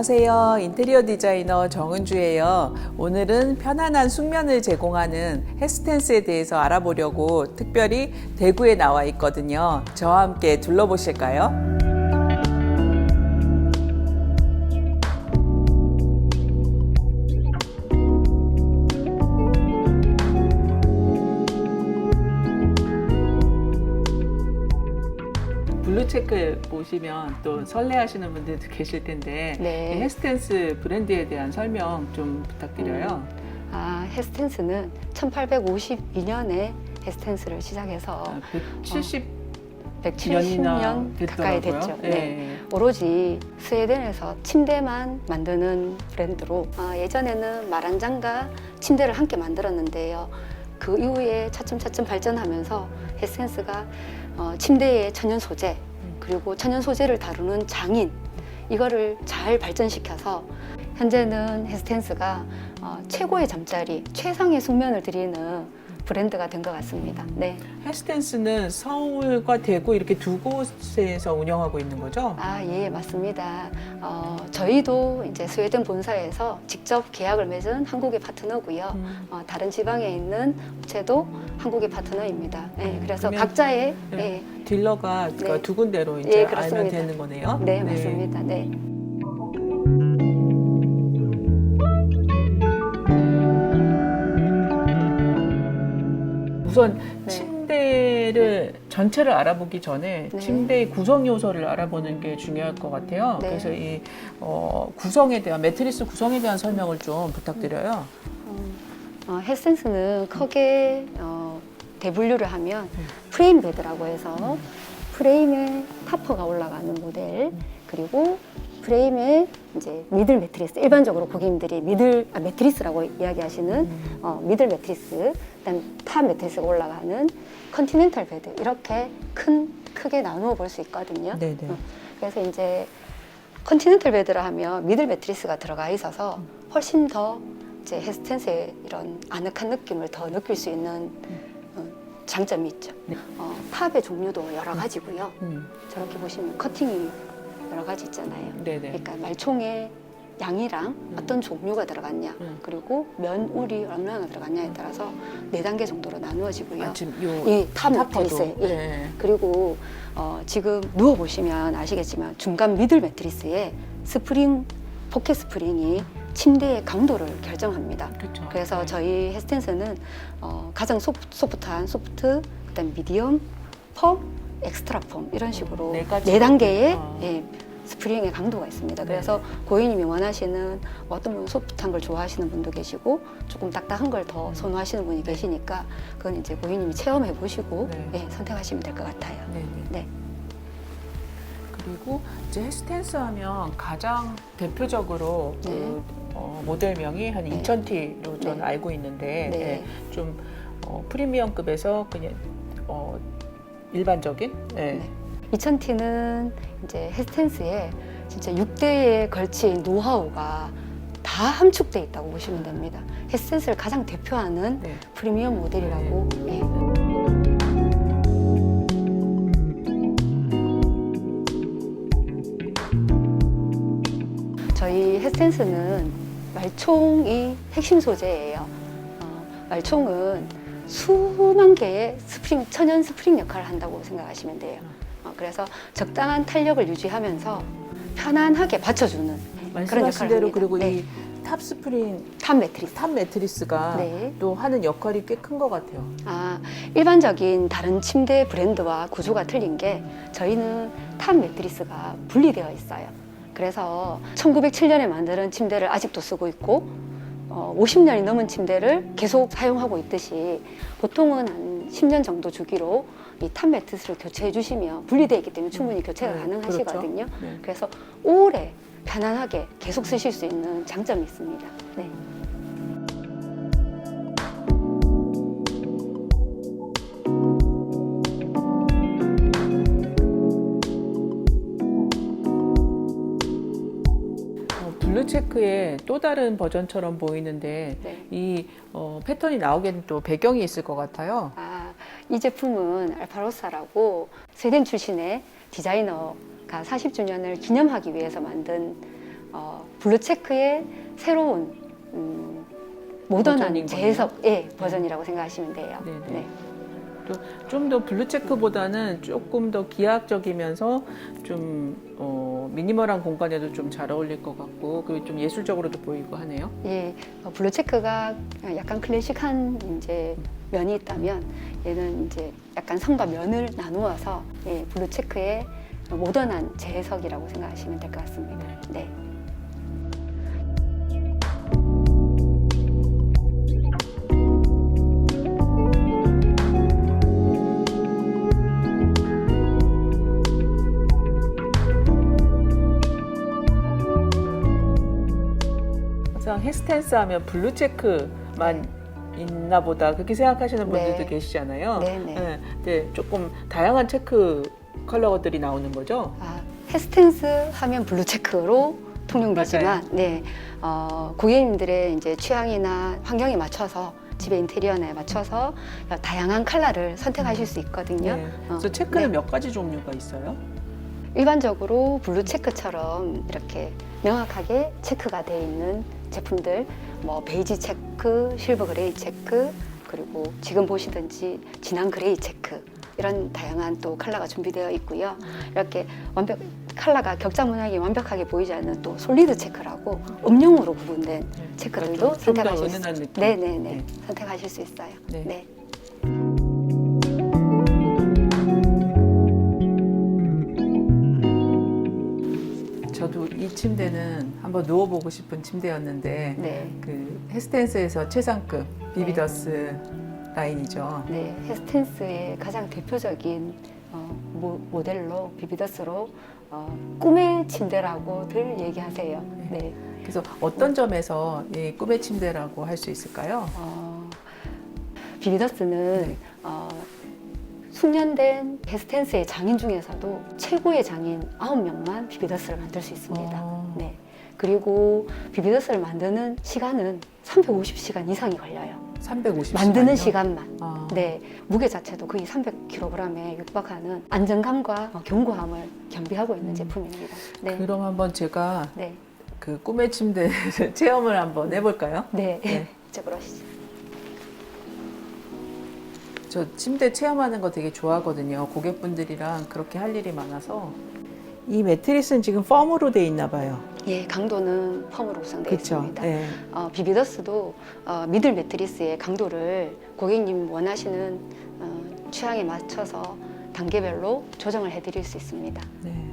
안녕하세요. 인테리어 디자이너 정은주예요. 오늘은 편안한 숙면을 제공하는 헬스텐스에 대해서 알아보려고 특별히 대구에 나와 있거든요. 저와 함께 둘러보실까요? 블루체크 보시면 또 설레하시는 분들도 계실 텐데 네. 이 헬스텐스 브랜드에 대한 설명 좀 부탁드려요. 아, 헬스텐스는 1852년에 헬스텐스를 시작해서 아, 170 170년 년이나 가까이 됐더라고요. 됐죠. 네. 네. 오로지 스웨덴에서 침대만 만드는 브랜드로 아, 예전에는 마란장과 침대를 함께 만들었는데요. 그 이후에 차츰차츰 발전하면서 헬스텐스가 어, 침대의 천연 소재 그리고 천연 소재를 다루는 장인 이거를 잘 발전시켜서 현재는 헬스텐스가 어, 최고의 잠자리, 최상의 숙면을 드리는 브랜드가 된 것 같습니다. 네. 헬스텐스는 서울과 대구 이렇게 두 곳에서 운영하고 있는 거죠? 아, 예, 맞습니다. 어, 저희도 이제 스웨덴 본사에서 직접 계약을 맺은 한국의 파트너고요. 음. 어, 다른 지방에 있는 업체도 한국의 파트너입니다. 예, 음, 그래서 그러면- 각자의 네. 예, 딜러가 그러니까 네. 두 군데로 이제 예, 알면 그렇습니다. 되는 거네요. 네, 맞습니다. 네. 우선 네. 침대를 전체를 알아보기 전에 네. 침대의 구성 요소를 알아보는 게 중요할 것 같아요. 네. 그래서 이 어, 구성에 대한 매트리스 구성에 대한 설명을 좀 부탁드려요. 어, 헬스텐스는 크게 어, 대분류를 하면 음. 프레임 베드라고 해서 프레임에 타퍼가 올라가는 모델 그리고 프레임에 이제 미들 매트리스 일반적으로 고객님들이 미들 아, 매트리스라고 이야기하시는 음. 어, 미들 매트리스 그다음 탑 매트리스가 올라가는 컨티넨탈 베드 이렇게 큰 크게 나누어 볼 수 있거든요. 네네. 어, 그래서 이제 컨티넨탈 베드라 하면 미들 매트리스가 들어가 있어서 훨씬 더 이제 헬스텐스의 이런 아늑한 느낌을 더 느낄 수 있는 어, 장점이 있죠. 네. 어, 탑의 종류도 여러 가지고요. 음. 저렇게 보시면 커팅이 여러 가지 있잖아요. 네네. 그러니까 말총의 양이랑 어떤 종류가 들어갔냐, 음. 그리고 면울이 얼마나 들어갔냐에 따라서 네 단계 정도로 나누어지고요. 아, 지금 요 이탑 타퍼도. 매트리스, 예. 네. 그리고 어, 지금 누워 보시면 아시겠지만 중간 미들 매트리스에 스프링 포켓 스프링이 침대의 강도를 결정합니다. 그렇죠. 그래서 네. 저희 헬스텐스는 어, 가장 소프, 소프트한 소프트, 그다음 미디엄, 펌, 엑스트라 펌 이런 식으로 네 네, 가지. 단계의 아. 예, 스프링의 강도가 있습니다. 네. 그래서 고객님이 원하시는 뭐 어떤 분은 소프트한 걸 좋아하시는 분도 계시고 조금 딱딱한 걸더 음. 선호하시는 분이 계시니까 그건 이제 고객님이 체험해 보시고 네. 예, 선택하시면 될 것 같아요. 네 네. 네. 그리고 이제 헬스텐스 하면 가장 대표적으로 네. 그 어, 모델명이 한 네. 2000T로 저는 네. 알고 있는데 네. 네, 좀 어, 프리미엄급에서 그냥 어, 일반적인 네. 네. 2000T는 이제 헬스텐스에 진짜 6대에 걸친 노하우가 다 함축돼 있다고 보시면 됩니다. 헬스텐스를 가장 대표하는 네. 프리미엄 모델이라고 예. 저희 헬스텐스는 말총이 핵심 소재예요. 어, 말총은 수만 개의 스프링, 천연 스프링 역할을 한다고 생각하시면 돼요. 어, 그래서 적당한 탄력을 유지하면서 편안하게 받쳐주는 그런 말씀하신 역할을 대로 합니다. 그리고 네. 이 탑 스프링, 탑 매트리스. 탑 매트리스가 네. 또 하는 역할이 꽤 큰 것 같아요. 아, 일반적인 다른 침대 브랜드와 구조가 틀린 게 저희는 탑 매트리스가 분리되어 있어요. 그래서 1907년에 만드는 침대를 아직도 쓰고 있고 어, 50년이 넘은 침대를 계속 사용하고 있듯이 보통은 한 10년 정도 주기로 이탑 매트리스를 교체해 주시면 분리되어 있기 때문에 충분히 교체가 네, 가능하시거든요. 그렇죠. 네. 그래서 오래 편안하게 계속 쓰실 수 있는 장점이 있습니다. 네. 체크의 또 다른 버전처럼 보이는데 네. 이 어, 패턴이 나오기에는 또 배경이 있을 것 같아요. 아, 이 제품은 알파로사라고 스웨덴 출신의 디자이너가 40주년을 기념하기 위해서 만든 어, 블루체크의 새로운 음, 모던한 버전인 거네요. 재해석 예, 버전이라고 생각하시면 돼요. 네 네. 네. 좀 더 블루체크보다는 조금 더 기하학적이면서 좀 어, 미니멀한 공간에도 좀 잘 어울릴 것 같고 그리고 좀 예술적으로도 보이고 하네요. 예, 어, 블루체크가 약간 클래식한 이제 면이 있다면 얘는 이제 약간 성과 면을 나누어서 예, 블루체크의 모던한 재해석이라고 생각하시면 될 것 같습니다. 네. 항상 헤스텐스 하면 블루체크만 있나 보다 그렇게 생각하시는 분들도 네. 계시잖아요. 네, 네. 네, 근데 조금 다양한 체크 컬러들이 나오는 거죠. 아, 헤스텐스 하면 블루체크로 통용되지만, 네, 어, 고객님들의 이제 취향이나 환경에 맞춰서 집의 인테리어에 맞춰서 다양한 컬러를 선택하실 수 있거든요. 네. 어, 그래서 체크는 네. 몇 가지 종류가 있어요? 일반적으로 블루 체크처럼 이렇게 명확하게 체크가 되어 있는 제품들, 뭐 베이지 체크, 실버 그레이 체크, 그리고 지금 보시든지 진한 그레이 체크 이런 다양한 또 컬러가 준비되어 있고요. 이렇게 완벽 컬러가 격자 문양이 완벽하게 보이지 않는 또 솔리드 체크라고 음영으로 구분된 체크들도 좀더 선택하실 수 느낌. 네네네 네. 선택하실 수 있어요. 네. 이 침대는 한번 누워보고 싶은 침대였는데 네. 그 헤스텐스에서 최상급 비비더스 라인이죠. 네, 헤스텐스의 가장 대표적인 어, 모, 모델로 비비더스로 어, 꿈의 침대라고들 얘기하세요. 네. 그래서 어떤 점에서 이 꿈의 침대라고 할 수 있을까요? 어, 비비더스는 네. 어, 숙련된 헤스텐스의 장인 중에서도 최고의 장인 9명만 비비더스를 만들 수 있습니다. 어. 네. 그리고 비비더스를 만드는 시간은 350시간 이상이 걸려요. 350 만드는? 시간만. 아, 네, 무게 자체도 거의 300kg에 육박하는 안정감과 어, 견고함을 겸비하고 있는 음. 제품입니다. 네, 그럼 한번 제가 네, 그 꿈의 침대 체험을 한번 해볼까요? 네, 네. 이쪽으로 오시죠. 저 침대 체험하는 거 되게 좋아하거든요. 고객분들이랑 그렇게 할 일이 많아서. 이 매트리스는 지금 펌으로 돼 있나 봐요. 예, 강도는 펌으로 구성되어 그렇죠. 있습니다. 네. 어, 비비더스도 어, 미들 매트리스의 강도를 고객님 원하시는 어, 취향에 맞춰서 단계별로 조정을 해드릴 수 있습니다. 네.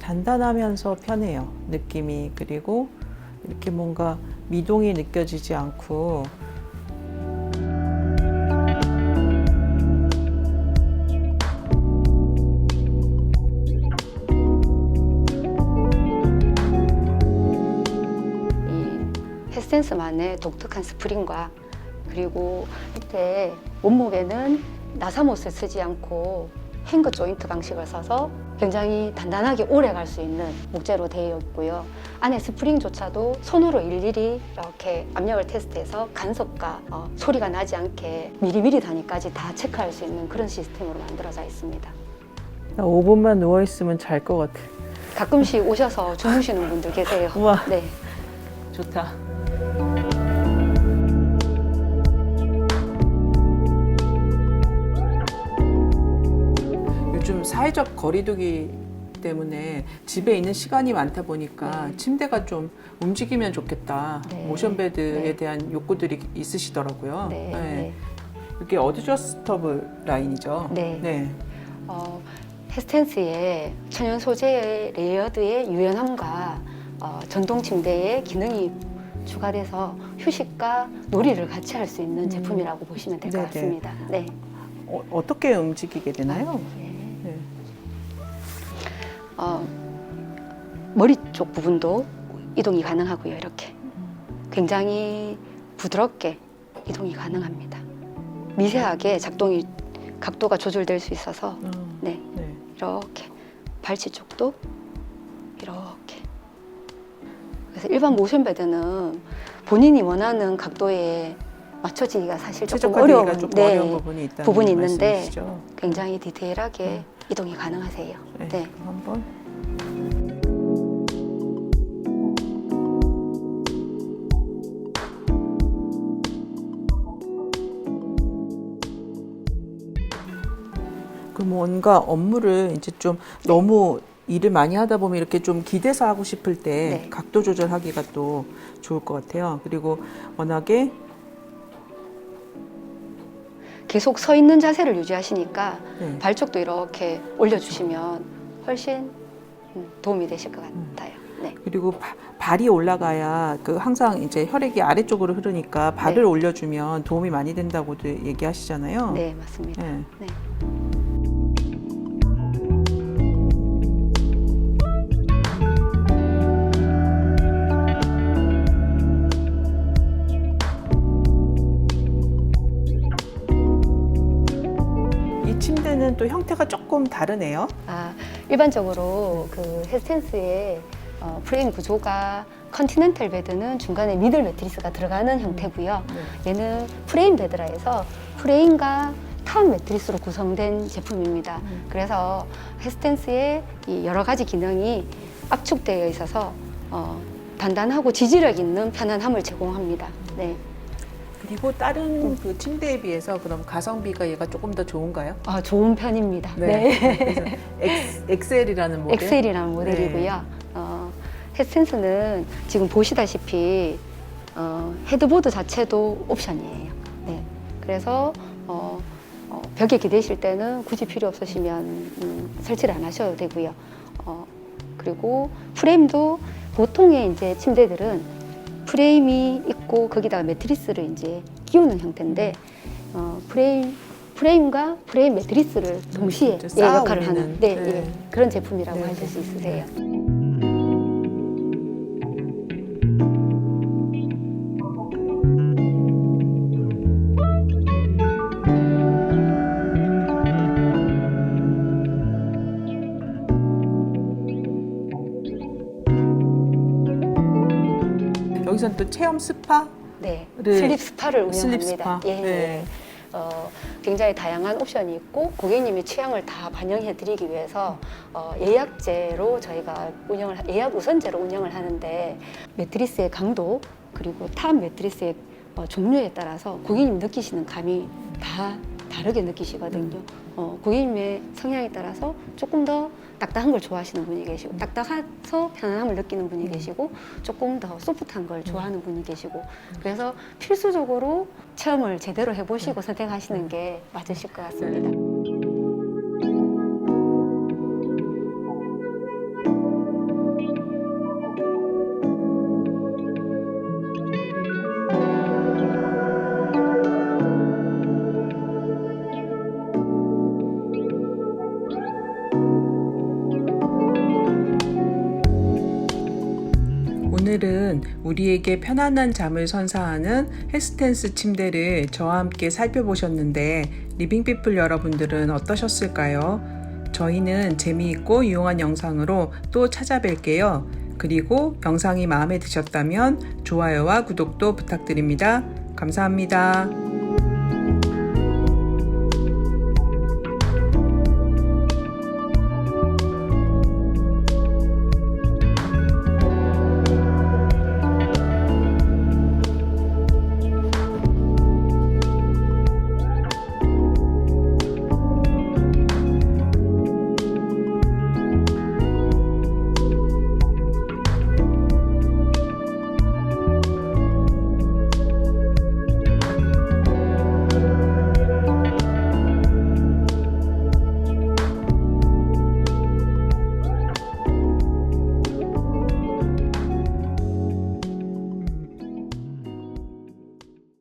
단단하면서 편해요. 느낌이 그리고 이렇게 뭔가 미동이 느껴지지 않고 이 헤센스만의 독특한 스프링과 그리고 이때 원목에는 나사못을 쓰지 않고 행거 조인트 방식을 써서 굉장히 단단하게 오래 갈 수 있는 목재로 되어 있고요. 안에 스프링조차도 손으로 일일이 이렇게 압력을 테스트해서 간섭과 어, 소리가 나지 않게 미리미리 단위까지 다 체크할 수 있는 그런 시스템으로 만들어져 있습니다. 나 5분만 누워 있으면 잘 것 같아. 가끔씩 오셔서 주무시는 분들 계세요. 우와. 네. 좋다. 사회적 거리두기 때문에 집에 있는 시간이 많다 보니까 네. 침대가 좀 움직이면 좋겠다. 네. 모션베드에 네. 대한 욕구들이 있으시더라고요. 네. 네. 네. 이게 어드저스터블 라인이죠. 네. 네. 어, 헤스텐스의 천연 소재의 레이어드의 유연함과 어, 전동 침대의 기능이 추가돼서 휴식과 놀이를 같이 할 수 있는 음. 제품이라고 보시면 될것 네네. 같습니다. 네. 어, 어떻게 움직이게 되나요? 네. 네. 어, 머리 쪽 부분도 이동이 가능하고요. 이렇게 굉장히 부드럽게 이동이 가능합니다. 미세하게 작동이 각도가 조절될 수 있어서 음, 네. 네. 이렇게 발치 쪽도 이렇게 그래서 일반 모션 베드는 본인이 원하는 각도에 맞춰지기가 사실 조금 어려운 좀 네, 어려운 부분이 부분이 있는데 말씀이시죠? 굉장히 디테일하게 네. 이동이 가능하세요. 네. 네. 한번. 그 뭔가 업무를 이제 좀 너무 일을 많이 하다 보면 이렇게 좀 기대서 하고 싶을 때 네. 각도 조절하기가 또 좋을 것 같아요. 그리고 워낙에 계속 서 있는 자세를 유지하시니까 네. 발쪽도 이렇게 올려주시면 훨씬 음, 도움이 되실 것 같아요. 네. 그리고 바- 발이 올라가야 그 항상 이제 혈액이 아래쪽으로 흐르니까 발을 네. 올려주면 도움이 많이 된다고도 얘기하시잖아요. 네, 맞습니다. 네. 네. 또 형태가 조금 다르네요. 아, 일반적으로 그 헬스텐스의 어, 프레임 구조가 컨티넨탈 베드는 중간에 미들 매트리스가 들어가는 형태고요. 얘는 프레임 베드라 해서 프레임과 타운 매트리스로 구성된 제품입니다. 그래서 헬스텐스의 이 여러 가지 기능이 압축되어 있어서 어, 단단하고 지지력 있는 편안함을 제공합니다. 네. 그리고 다른 그 침대에 비해서 그럼 가성비가 얘가 조금 더 좋은가요? 아, 좋은 편입니다. 네. 그래서 엑, 엑셀이라는 모델. 엑셀이라는 모델이고요. 어, 헤센스는 지금 보시다시피 어, 헤드보드 자체도 옵션이에요. 네. 그래서 어, 어, 벽에 기대실 때는 굳이 필요 없으시면 음, 설치를 안 하셔도 되고요. 어, 그리고 프레임도 보통의 이제 침대들은 프레임이 있고 거기다가 매트리스를 이제 끼우는 형태인데 어, 프레임 프레임과 프레임 매트리스를 동시에 진짜 예, 역할을 하는. 네, 네. 예, 그런 제품이라고 네. 하실 수 있으세요. 여기서는 또 체험 스파? 네, 를- 슬립 스파를 운영합니다. 슬립 스파. 예, 네. 예. 어, 굉장히 다양한 옵션이 있고 고객님의 취향을 다 반영해 드리기 위해서 어, 예약제로 저희가 운영을 하- 예약 우선제로 운영을 하는데 매트리스의 강도 그리고 탑 매트리스의 어, 종류에 따라서 고객님 느끼시는 감이 다 다르게 느끼시거든요. 어, 고객님의 성향에 따라서 조금 더 딱딱한 걸 좋아하시는 분이 계시고 딱딱해서 편안함을 느끼는 분이 계시고 조금 더 소프트한 걸 좋아하는 분이 계시고. 그래서 필수적으로 체험을 제대로 해보시고 선택하시는 게 맞으실 것 같습니다. 우리에게 편안한 잠을 선사하는 헬스텐스 침대를 저와 함께 살펴보셨는데 리빙피플 여러분들은 어떠셨을까요? 저희는 재미있고 유용한 영상으로 또 찾아뵐게요. 그리고 영상이 마음에 드셨다면 좋아요와 구독도 부탁드립니다. 감사합니다.